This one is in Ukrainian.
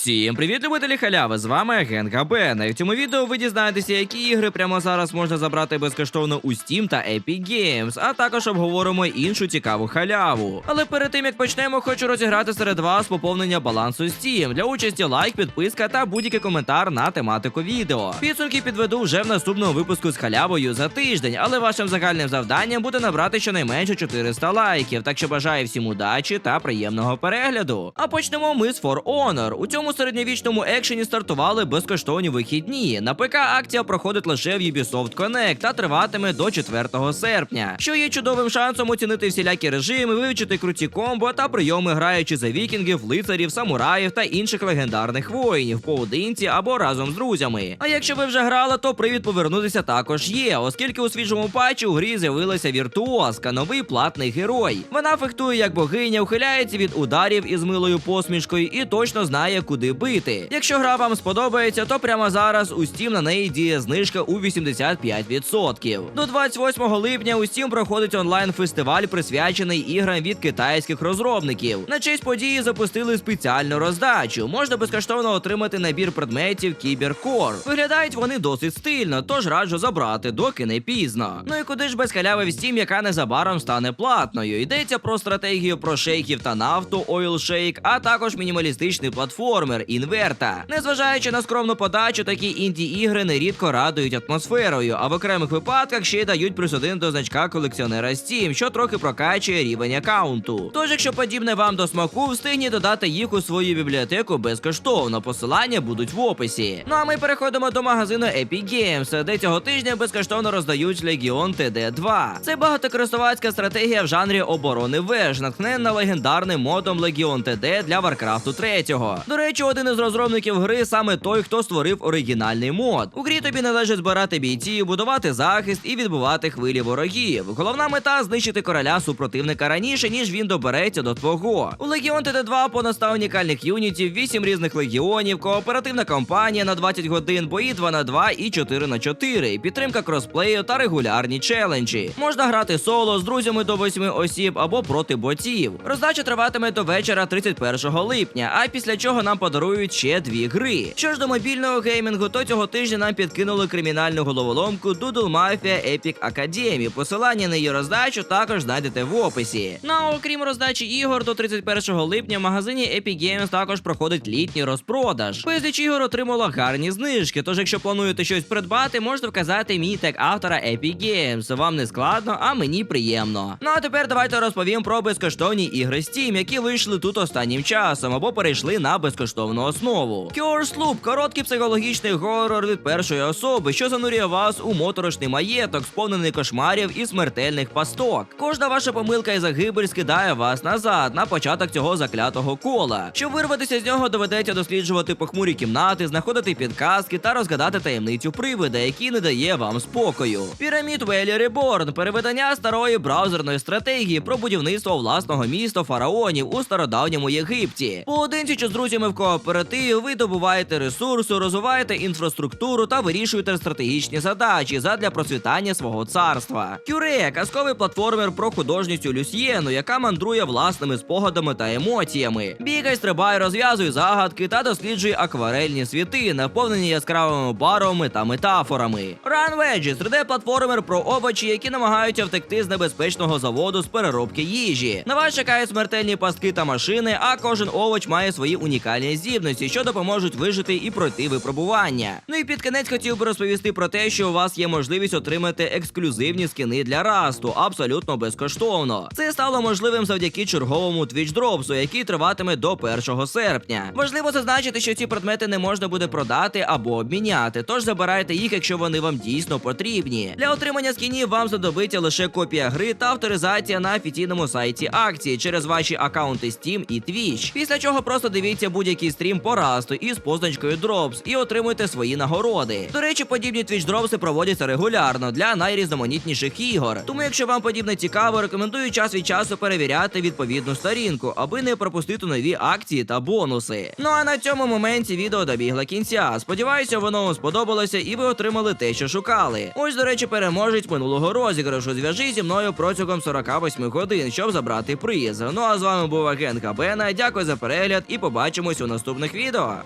Всім привіт, любителі халяви! З вами Агент Габена. І в цьому відео ви дізнаєтеся, які ігри прямо зараз можна забрати безкоштовно у Steam та Epic Games, а також обговоримо іншу цікаву халяву. Але перед тим як почнемо, хочу розіграти серед вас поповнення балансу Steam. Для участі лайк, підписка та будь-який коментар на тематику відео. Підсумки підведу вже в наступному випуску з халявою за тиждень, але вашим загальним завданням буде набрати щонайменше 400 лайків. Так що бажаю всім удачі та приємного перегляду. А почнемо ми з For Honor. У цьому середньовічному екшені стартували безкоштовні вихідні. На ПК акція проходить лише в Ubisoft Connect та триватиме до 4 серпня, що є чудовим шансом оцінити всілякі режими, вивчити круті комбо та прийоми граючи за вікінгів, лицарів, самураїв та інших легендарних воїнів поодинці або разом з друзями. А якщо ви вже грали, то привід повернутися також є, оскільки у свіжому патчі у грі з'явилася віртуозка, новий платний герой. Вона фехтує як богиня, ухиляється від ударів із милою посмішкою і точно знає, куди бити. Якщо гра вам сподобається, то прямо зараз у Steam на неї діє знижка у 85%. До 28 липня у Steam проходить онлайн-фестиваль, присвячений іграм від китайських розробників. На честь події запустили спеціальну роздачу. Можна безкоштовно отримати набір предметів Кіберкор. Виглядають вони досить стильно, тож раджу забрати, доки не пізно. Ну і куди ж без халяви в Steam, яка незабаром стане платною. Йдеться про стратегію про шейхів та нафту Oil Shake, а також мінімалістичний платформер Інверта. Незважаючи на скромну подачу, такі інді-ігри нерідко радують атмосферою, а в окремих випадках ще й дають плюс один до значка колекціонера Steam, що трохи прокачує рівень аккаунту. Тож, якщо подібне вам до смаку, встигніть додати їх у свою бібліотеку безкоштовно. Посилання будуть в описі. Ну а ми переходимо до магазину Epic Games, де цього тижня безкоштовно роздають Legion TD2. Це багатокористувацька стратегія в жанрі оборони веж, натхненна легендарним модом Legion TD для Warcraft 3. До речі, один із розробників гри саме той, хто створив оригінальний мод. У грі тобі належить збирати бійців, будувати захист і відбувати хвилі ворогів. Головна мета знищити короля супротивника раніше, ніж він добереться до твого. У Legion TD2 понад 100 унікальних юнітів, 8 різних легіонів, кооперативна кампанія на 20 годин, бої 2 на 2 і 4 на 4 підтримка кросплею та регулярні челенджі. Можна грати соло з друзями до 8 осіб або проти ботів. Роздача триватиме до вечора 31 липня, а після чого нам подарують ще дві гри. Що ж до мобільного геймінгу, то цього тижня нам підкинули кримінальну головоломку Doodle Mafia Epic Academy. Посилання на її роздачу також знайдете в описі. Ну а окрім роздачі ігор, до 31 липня в магазині Epic Games також проходить літній розпродаж. Безліч ігор отримала гарні знижки. Тож, якщо плануєте щось придбати, можете вказати мій тег автора Epic Games. Вам не складно, а мені приємно. Ну а тепер давайте розповім про безкоштовні ігри Steam, які вийшли тут останнім часом або перейшли на безкоштовну основу. Cure Sloop – короткий психологічний горор від першої особи, що занурює вас у моторошний маєток, сповнений кошмарів і смертельних пасток. Кожна ваша помилка і загибель скидає вас назад на початок цього заклятого кола. Щоб вирватися з нього, доведеться досліджувати похмурі кімнати, знаходити підказки та розгадати таємницю привида, який не дає вам спокою. Пірамід Вейлі Reborn – переведення старої браузерної стратегії про будівництво власного міста фараонів у стародавньому Єгипті. Поодинці чи з друзями в кооперативі ви добуваєте ресурси, розвиваєте інфраструктуру та вирішуєте стратегічні задачі задля процвітання свого царства. Кюре казковий платформер про художністю Люсьєну, яка мандрує власними спогадами та емоціями. Бігай, стрибай, розв'язуй загадки та досліджуй акварельні світи, наповнені яскравими барвами та метафорами. Wedges – 3D-платформер про овочі, які намагаються втекти з небезпечного заводу з переробки їжі. На вас чекають смертельні пастки та машини, а кожен овоч має свої унікальні здібності, що допоможуть вижити і пройти випробування. Ну і під кінець хотів би розповісти про те, що у вас є можливість отримати ексклюзивні скини для расту абсолютно безкоштовно. Це стало можливим завдяки черговому Twitch дропсу, який триватиме до 1 серпня. Важливо зазначити, що ці предмети не можна буде продати або обміняти, тож забирайте їх, якщо вони вам дійсно потрібні. Для отримання скінів вам знадобиться лише копія гри та авторизація на офіційному сайті акції через ваші аккаунти Steam і Twitch. Після чого просто дивіться будь-який стрім по із позначкою Drops і отримуйте свої нагороди. До речі, подібні Twitch дропси проводяться регулярно для найрізноманітніших ігор. Тому, якщо вам подібне цікаво, рекомендую час від часу перевіряти відповідну сторінку, аби не пропустити нові акції та бонуси. Ну а на цьому моменті відео добігло кінця. Сподіваюся, воно вам сподобалося і ви отримали те, що шукали. Ось, до речі, переможець минулого розіграшу. Зв'яжи зі мною протягом 48 годин, щоб забрати приз. Ну а з вами був агент Габена. Дякую за перегляд і побачимось у наступних відео.